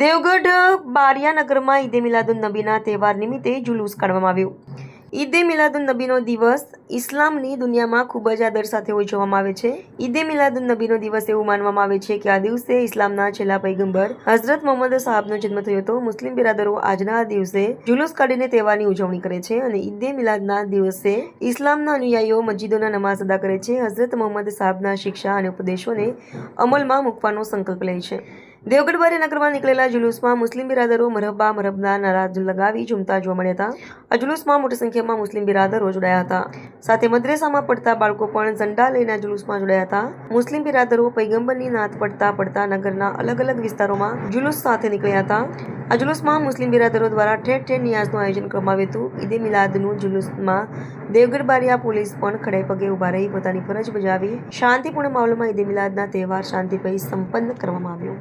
દેવગઢ બારિયાનગરમાં ઈદે મિલાદુન નબીના તહેવાર નિમિત્તે જુલુસ કાઢવામાં આવ્યું. ઈદે મિલાદુન નબીનો દિવસ ઇસ્લામની દુનિયામાં ખૂબ જ આદર સાથે ઉજવવામાં આવે છે. ઈદે મિલાદુન નબીનો દિવસ એવું માનવામાં આવે છે કે આ દિવસે ઇસ્લામના છેલ્લા પૈગંબર હઝરત મોહમ્મદ સાહેબનો જન્મ થયો હતો. મુસ્લિમ બિરાદરો આજના દિવસે જુલુસ કાઢીને તહેવારની ઉજવણી કરે છે અને ઈદે મિલાદના દિવસે ઇસ્લામના અનુયાયીઓ મસ્જિદોના નમાઝ અદા કરે છે. હઝરત મોહમ્મદ સાહેબના શિક્ષા અને ઉપદેશોને અમલમાં મૂકવાનો સંકલ્પ લે છે. દેવગઢ બારીનગરમાં નીકળેલા જુલુસમાં મુસ્લિમ બિરાદરો મરહબા મરહબના નારા લગાવી ઝૂમતા જોવા મળ્યા હતા. આ જુલુસમાં મોટી સંખ્યામાં મુસ્લિમ બિરાદરો જોડાયા હતા. સાથે મદ્રેસામાં પડતા બાળકો પણ ઝંડા લઈને જુલુસમાં જોડાયા હતા. મુસ્લિમ બિરાદરો પૈગંબરની નાત પડતા પડતા નગરના અલગ અલગ વિસ્તારોમાં જુલુસ સાથે નીકળ્યા હતા. આ જુલુસમાં મુસ્લિમ બિરાદરો દ્વારા ઠેર ઠેર નિયાઝનું આયોજન કરવામાં આવ્યું હતું. ઈદે મિલાદનું જુલુસમાં દેવગઢ બારિયા પોલીસ પણ ખડે પગે ઊભા રહી પોતાની ફરજ બજાવી શાંતિપૂર્ણ માહોલમાં ઈદે મિલાદના તહેવાર શાંતિપઈ સંપન્ન કરવામાં આવ્યો.